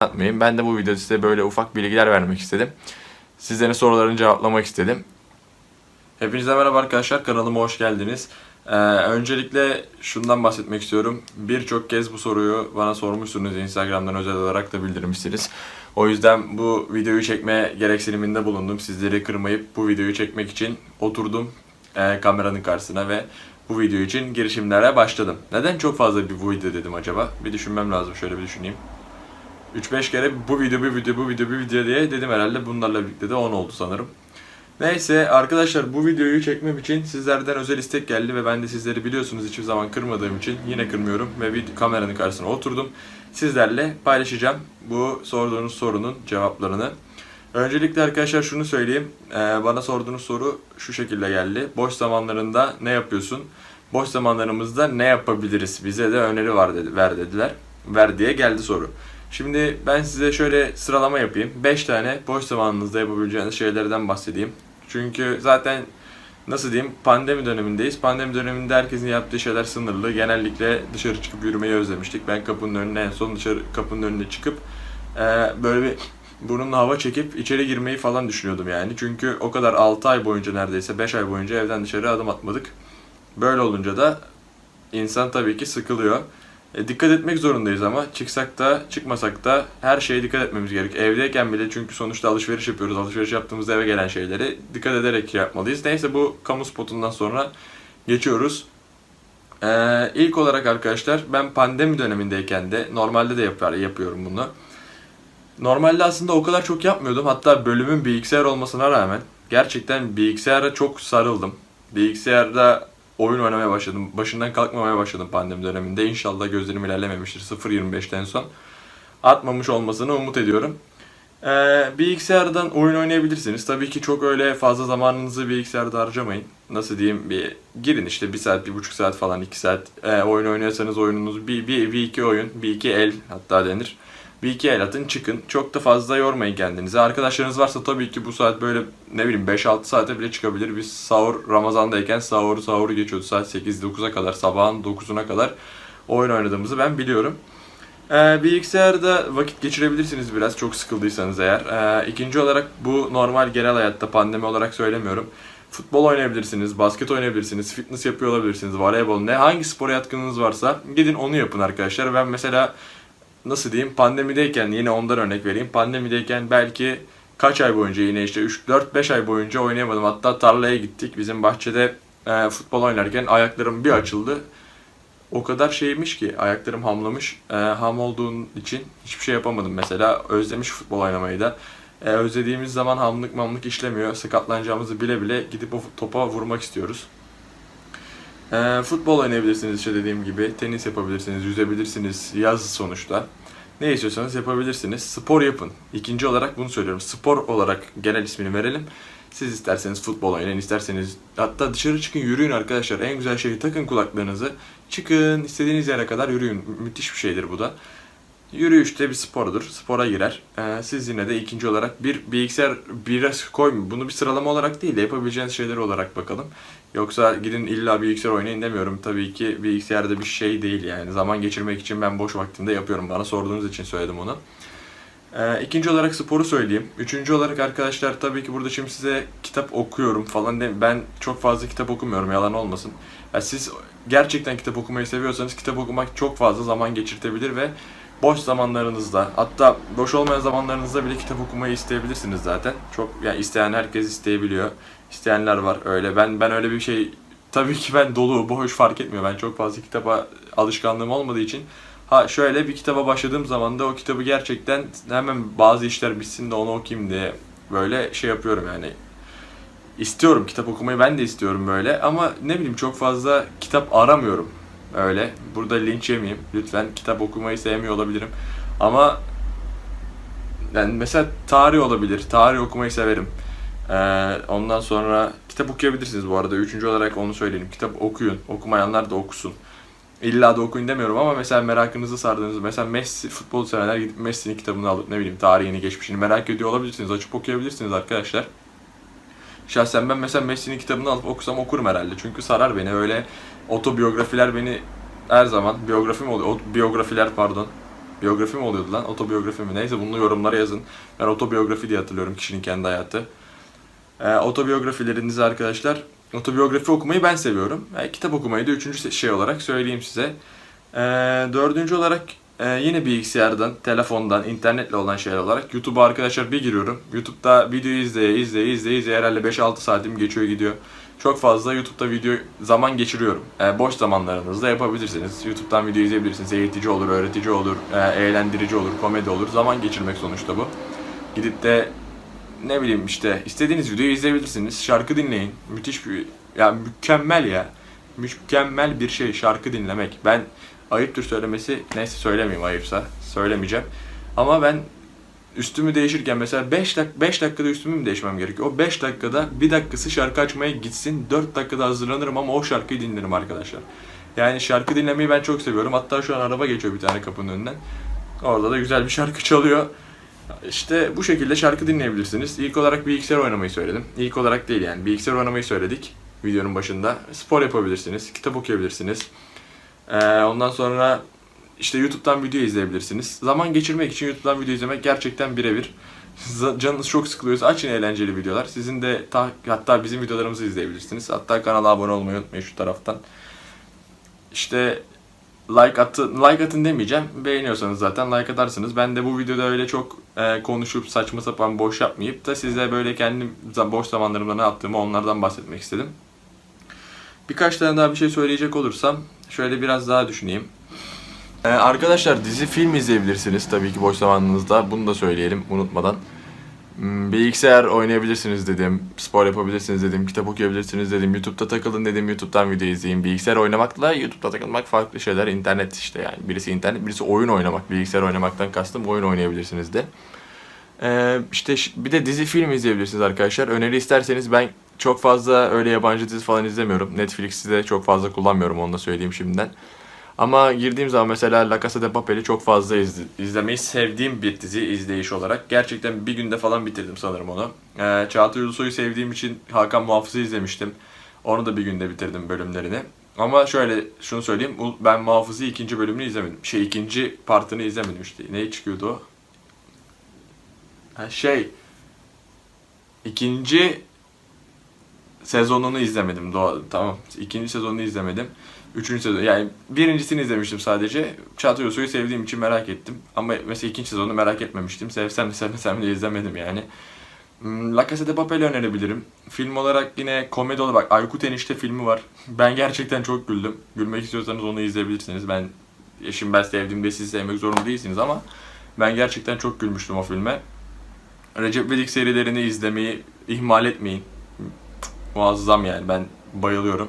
atmayın. Ben de bu videoda size böyle ufak bilgiler vermek istedim. Sizlerin sorularını cevaplamak istedim. Hepinize merhaba arkadaşlar. Kanalıma hoş geldiniz. Ee, öncelikle şundan bahsetmek istiyorum. Birçok kez bu soruyu bana sormuşsunuz. Instagram'dan özel olarak da bildirmişsiniz. O yüzden bu videoyu çekme gereksiniminde bulundum. Sizleri kırmayıp bu videoyu çekmek için oturdum e, kameranın karşısına ve bu video için girişimlere başladım. Neden çok fazla bir video dedim acaba? Bir düşünmem lazım. Şöyle bir düşüneyim. 3-5 kere bu video, bu video, bu video, bu video diye dedim herhalde. Bunlarla birlikte de 10 oldu sanırım. Neyse arkadaşlar bu videoyu çekmem için sizlerden özel istek geldi ve ben de sizleri biliyorsunuz hiçbir zaman kırmadığım için yine kırmıyorum ve bir kameranın karşısına oturdum. Sizlerle paylaşacağım bu sorduğunuz sorunun cevaplarını. Öncelikle arkadaşlar şunu söyleyeyim. Ee, bana sorduğunuz soru şu şekilde geldi. Boş zamanlarında ne yapıyorsun? Boş zamanlarımızda ne yapabiliriz? Bize de öneri var dedi, ver dediler. Ver diye geldi soru. Şimdi ben size şöyle sıralama yapayım. 5 tane boş zamanınızda yapabileceğiniz şeylerden bahsedeyim. Çünkü zaten nasıl diyeyim pandemi dönemindeyiz. Pandemi döneminde herkesin yaptığı şeyler sınırlı. Genellikle dışarı çıkıp yürümeyi özlemiştik. Ben kapının önüne en son dışarı kapının önüne çıkıp e, böyle bir burnumla hava çekip içeri girmeyi falan düşünüyordum yani. Çünkü o kadar 6 ay boyunca neredeyse 5 ay boyunca evden dışarı adım atmadık. Böyle olunca da insan tabii ki sıkılıyor. E, dikkat etmek zorundayız ama çıksak da çıkmasak da her şeye dikkat etmemiz gerek. Evdeyken bile çünkü sonuçta alışveriş yapıyoruz. Alışveriş yaptığımızda eve gelen şeyleri dikkat ederek yapmalıyız. Neyse bu kamu spotundan sonra geçiyoruz. Ee, ilk olarak arkadaşlar ben pandemi dönemindeyken de normalde de yapar, yapıyorum bunu. Normalde aslında o kadar çok yapmıyordum. Hatta bölümün bilgisayar olmasına rağmen gerçekten bilgisayara çok sarıldım. Bilgisayarda oyun oynamaya başladım. Başından kalkmamaya başladım pandemi döneminde. İnşallah gözlerim ilerlememiştir 0.25'ten son. Atmamış olmasını umut ediyorum. Ee, bilgisayardan oyun oynayabilirsiniz. Tabii ki çok öyle fazla zamanınızı bilgisayarda harcamayın. Nasıl diyeyim bir girin işte bir saat, bir buçuk saat falan, iki saat ee, oyun oynuyorsanız oyununuz bir, bir, bir iki oyun, bir iki el hatta denir. Bir iki el atın çıkın. Çok da fazla yormayın kendinizi. Arkadaşlarınız varsa tabii ki bu saat böyle ne bileyim 5-6 saate bile çıkabilir. Biz sahur Ramazan'dayken sahuru sahuru geçiyordu saat 8-9'a kadar sabahın 9'una kadar oyun oynadığımızı ben biliyorum. Ee, bilgisayarda vakit geçirebilirsiniz biraz çok sıkıldıysanız eğer. Ee, ikinci olarak bu normal genel hayatta pandemi olarak söylemiyorum. Futbol oynayabilirsiniz, basket oynayabilirsiniz, fitness yapıyor olabilirsiniz, voleybol ne hangi spora yatkınlığınız varsa gidin onu yapın arkadaşlar. Ben mesela nasıl diyeyim pandemideyken yine ondan örnek vereyim. Pandemideyken belki kaç ay boyunca yine işte 3-4-5 ay boyunca oynayamadım. Hatta tarlaya gittik. Bizim bahçede e, futbol oynarken ayaklarım bir açıldı. O kadar şeymiş ki ayaklarım hamlamış. E, ham olduğu için hiçbir şey yapamadım mesela. Özlemiş futbol oynamayı da. E, özlediğimiz zaman hamlık mamlık işlemiyor. Sakatlanacağımızı bile bile gidip o topa vurmak istiyoruz. E, futbol oynayabilirsiniz işte dediğim gibi. Tenis yapabilirsiniz, yüzebilirsiniz. Yaz sonuçta. Ne istiyorsanız yapabilirsiniz. Spor yapın. İkinci olarak bunu söylüyorum. Spor olarak genel ismini verelim. Siz isterseniz futbol oynayın, isterseniz hatta dışarı çıkın yürüyün arkadaşlar. En güzel şey takın kulaklarınızı. Çıkın istediğiniz yere kadar yürüyün. Müthiş bir şeydir bu da. Yürüyüş de bir spordur. Spora girer. Ee, siz yine de ikinci olarak bir bilgisayar biraz koymayın. Bunu bir sıralama olarak değil de yapabileceğiniz şeyler olarak bakalım. Yoksa gidin illa bilgisayar oynayın demiyorum. Tabii ki bilgisayarda bir şey değil yani. Zaman geçirmek için ben boş vaktimde yapıyorum. Bana sorduğunuz için söyledim onu. Ee, ikinci olarak sporu söyleyeyim. Üçüncü olarak arkadaşlar tabii ki burada şimdi size kitap okuyorum falan. De, ben çok fazla kitap okumuyorum yalan olmasın. Ya siz gerçekten kitap okumayı seviyorsanız kitap okumak çok fazla zaman geçirtebilir ve boş zamanlarınızda hatta boş olmayan zamanlarınızda bile kitap okumayı isteyebilirsiniz zaten. Çok yani isteyen herkes isteyebiliyor. İsteyenler var öyle. Ben ben öyle bir şey tabii ki ben dolu, boş fark etmiyor. Ben çok fazla kitaba alışkanlığım olmadığı için ha şöyle bir kitaba başladığım zaman da o kitabı gerçekten hemen bazı işler bitsin de onu okuyayım diye böyle şey yapıyorum yani. İstiyorum kitap okumayı ben de istiyorum böyle ama ne bileyim çok fazla kitap aramıyorum. Öyle. Burada linç yemeyeyim. Lütfen kitap okumayı sevmiyor olabilirim. Ama yani mesela tarih olabilir. Tarih okumayı severim. Ee, ondan sonra kitap okuyabilirsiniz bu arada. Üçüncü olarak onu söyleyeyim. Kitap okuyun. Okumayanlar da okusun. İlla da okuyun demiyorum ama mesela merakınızı sardığınız mesela Messi futbol severler gidip Messi'nin kitabını alıp ne bileyim tarihini geçmişini merak ediyor olabilirsiniz. Açıp okuyabilirsiniz arkadaşlar. Şahsen ben mesela Messi'nin kitabını alıp okusam okurum herhalde. Çünkü sarar beni. Öyle otobiyografiler beni her zaman biyografi mi oluyor? O- Biyografiler pardon. Biyografi mi oluyordu lan? Otobiyografi mi? Neyse bunu yorumlara yazın. Ben otobiyografi diye hatırlıyorum kişinin kendi hayatı. Ee, otobiyografilerinizi arkadaşlar, otobiyografi okumayı ben seviyorum. Ee, kitap okumayı da üçüncü şey olarak söyleyeyim size. Ee, dördüncü olarak e, yine bilgisayardan, telefondan, internetle olan şeyler olarak YouTube'a arkadaşlar bir giriyorum. YouTube'da video izleye izleye izleye izleye herhalde 5-6 saatim geçiyor gidiyor. Çok fazla YouTube'da video zaman geçiriyorum. Ee, boş zamanlarınızda yapabilirsiniz. YouTube'dan video izleyebilirsiniz. Eğitici olur, öğretici olur, e, eğlendirici olur, komedi olur. Zaman geçirmek sonuçta bu. Gidip de ne bileyim işte istediğiniz videoyu izleyebilirsiniz. Şarkı dinleyin. Müthiş bir ya mükemmel ya. Mükemmel bir şey şarkı dinlemek. Ben ayıptır söylemesi neyse söylemeyeyim ayıpsa. Söylemeyeceğim. Ama ben üstümü değişirken mesela 5 dak 5 dakikada üstümü mü değişmem gerekiyor? O 5 dakikada bir dakikası şarkı açmaya gitsin. 4 dakikada hazırlanırım ama o şarkıyı dinlerim arkadaşlar. Yani şarkı dinlemeyi ben çok seviyorum. Hatta şu an araba geçiyor bir tane kapının önünden. Orada da güzel bir şarkı çalıyor. İşte bu şekilde şarkı dinleyebilirsiniz. İlk olarak bilgisayar oynamayı söyledim. İlk olarak değil yani bilgisayar oynamayı söyledik videonun başında. Spor yapabilirsiniz, kitap okuyabilirsiniz. Ee, ondan sonra işte YouTube'dan video izleyebilirsiniz. Zaman geçirmek için YouTube'dan video izlemek gerçekten birebir. Canınız çok sıkılıyorsa açın eğlenceli videolar. Sizin de ta- hatta bizim videolarımızı izleyebilirsiniz. Hatta kanala abone olmayı unutmayın şu taraftan. İşte like atın, like atın demeyeceğim. Beğeniyorsanız zaten like atarsınız. Ben de bu videoda öyle çok e, konuşup saçma sapan boş yapmayıp da size böyle kendi boş zamanlarımda ne yaptığımı onlardan bahsetmek istedim. Birkaç tane daha bir şey söyleyecek olursam şöyle biraz daha düşüneyim. Ee, arkadaşlar dizi film izleyebilirsiniz tabii ki boş zamanınızda. Bunu da söyleyelim unutmadan. Hmm, Bilgisayar oynayabilirsiniz dedim, spor yapabilirsiniz dedim, kitap okuyabilirsiniz dedim, YouTube'da takılın dedim, YouTube'dan video izleyin. Bilgisayar oynamakla YouTube'da takılmak farklı şeyler. İnternet işte yani. Birisi internet, birisi oyun oynamak. Bilgisayar oynamaktan kastım oyun oynayabilirsiniz de. Ee, işte bir de dizi film izleyebilirsiniz arkadaşlar. Öneri isterseniz ben çok fazla öyle yabancı dizi falan izlemiyorum. Netflix'i de çok fazla kullanmıyorum onu da söyleyeyim şimdiden. Ama girdiğim zaman mesela La Casa de Papel'i çok fazla izle- izlemeyi sevdiğim bir dizi izleyiş olarak. Gerçekten bir günde falan bitirdim sanırım onu. Ee, Çağatay Ulusoy'u sevdiğim için Hakan Muhafız'ı izlemiştim. Onu da bir günde bitirdim bölümlerini. Ama şöyle şunu söyleyeyim. Ben Muhafız'ı ikinci bölümünü izlemedim. Şey ikinci partını izlemedim işte. Ne çıkıyordu o? Ha, şey. ikinci sezonunu izlemedim. Doğa, tamam. İkinci sezonunu izlemedim. Üçüncü sezon. Yani birincisini izlemiştim sadece. Çağatay Ulusoy'u sevdiğim için merak ettim. Ama mesela ikinci sezonu merak etmemiştim. Sevsem de sevmesem de izlemedim yani. Hmm, La Casa de Papel'i önerebilirim. Film olarak yine komedi olarak bak Aykut Enişte filmi var. Ben gerçekten çok güldüm. Gülmek istiyorsanız onu izleyebilirsiniz. Ben eşim ben sevdiğimde siz sevmek zorunda değilsiniz ama ben gerçekten çok gülmüştüm o filme. Recep İvedik serilerini izlemeyi ihmal etmeyin. Muazzam yani ben bayılıyorum.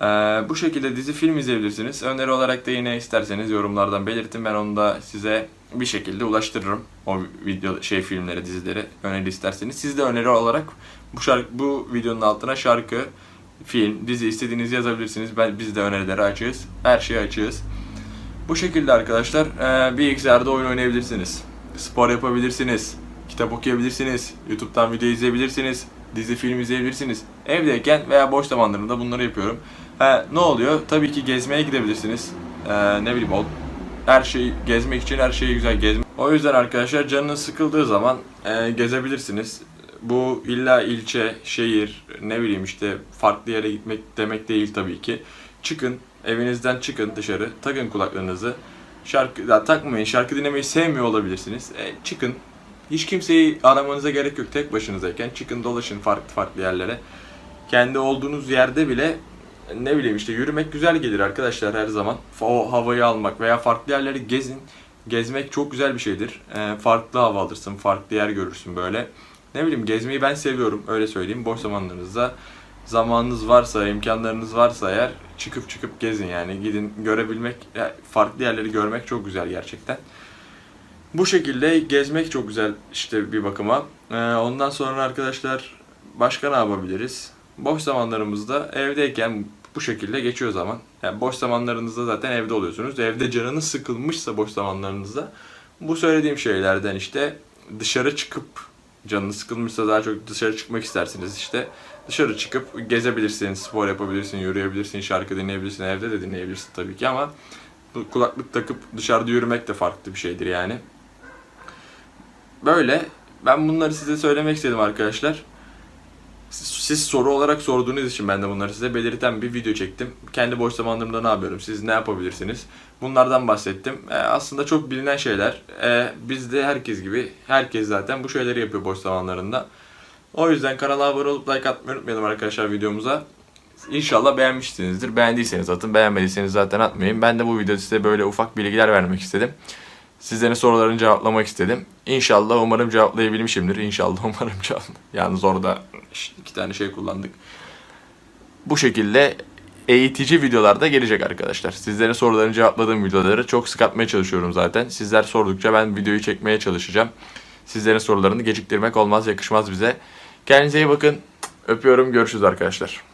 Ee, bu şekilde dizi film izleyebilirsiniz. Öneri olarak da yine isterseniz yorumlardan belirtin. Ben onu da size bir şekilde ulaştırırım. O video şey filmleri, dizileri öneri isterseniz. Siz de öneri olarak bu şarkı bu videonun altına şarkı, film, dizi istediğinizi yazabilirsiniz. Ben biz de önerileri açığız. Her şeyi açığız. Bu şekilde arkadaşlar e, bilgisayarda oyun oynayabilirsiniz. Spor yapabilirsiniz. Kitap okuyabilirsiniz. YouTube'dan video izleyebilirsiniz. Dizi film izleyebilirsiniz. Evdeyken veya boş zamanlarımda bunları yapıyorum. Ha, ne oluyor? Tabii ki gezmeye gidebilirsiniz. Ee, ne bileyim o her şeyi gezmek için her şeyi güzel gezmek. O yüzden arkadaşlar canınız sıkıldığı zaman e, gezebilirsiniz. Bu illa ilçe, şehir, ne bileyim işte farklı yere gitmek demek değil tabii ki. Çıkın, evinizden çıkın dışarı, takın kulaklarınızı. Şarkı ya takmayın, şarkı dinlemeyi sevmiyor olabilirsiniz. E, çıkın. Hiç kimseyi aramanıza gerek yok tek başınızdayken. Çıkın dolaşın farklı farklı yerlere. Kendi olduğunuz yerde bile ne bileyim işte yürümek güzel gelir arkadaşlar her zaman. O havayı almak veya farklı yerleri gezin. Gezmek çok güzel bir şeydir. Ee, farklı hava alırsın, farklı yer görürsün böyle. Ne bileyim gezmeyi ben seviyorum öyle söyleyeyim. Boş zamanlarınızda zamanınız varsa, imkanlarınız varsa eğer çıkıp çıkıp gezin yani. Gidin görebilmek, farklı yerleri görmek çok güzel gerçekten. Bu şekilde gezmek çok güzel işte bir bakıma. Ee, ondan sonra arkadaşlar başka ne yapabiliriz? Boş zamanlarımızda evdeyken bu şekilde geçiyor zaman. Yani boş zamanlarınızda zaten evde oluyorsunuz. Evde canınız sıkılmışsa boş zamanlarınızda bu söylediğim şeylerden işte dışarı çıkıp canınız sıkılmışsa daha çok dışarı çıkmak istersiniz işte. Dışarı çıkıp gezebilirsin, spor yapabilirsin, yürüyebilirsin, şarkı dinleyebilirsin, evde de dinleyebilirsin tabii ki ama kulaklık takıp dışarıda yürümek de farklı bir şeydir yani. Böyle. Ben bunları size söylemek istedim arkadaşlar. Siz, soru olarak sorduğunuz için ben de bunları size belirten bir video çektim. Kendi boş zamanlarımda ne yapıyorum? Siz ne yapabilirsiniz? Bunlardan bahsettim. Ee, aslında çok bilinen şeyler. Ee, biz de herkes gibi, herkes zaten bu şeyleri yapıyor boş zamanlarında. O yüzden kanala abone olup like atmayı unutmayalım arkadaşlar videomuza. İnşallah beğenmişsinizdir. Beğendiyseniz atın, beğenmediyseniz zaten atmayın. Ben de bu videoda size böyle ufak bilgiler vermek istedim. Sizlerin sorularını cevaplamak istedim. İnşallah umarım cevaplayabilmişimdir. İnşallah umarım cevap. Yalnız orada iki tane şey kullandık. Bu şekilde eğitici videolar da gelecek arkadaşlar. Sizlerin sorularını cevapladığım videoları çok sık atmaya çalışıyorum zaten. Sizler sordukça ben videoyu çekmeye çalışacağım. Sizlerin sorularını geciktirmek olmaz, yakışmaz bize. Kendinize iyi bakın. Öpüyorum. Görüşürüz arkadaşlar.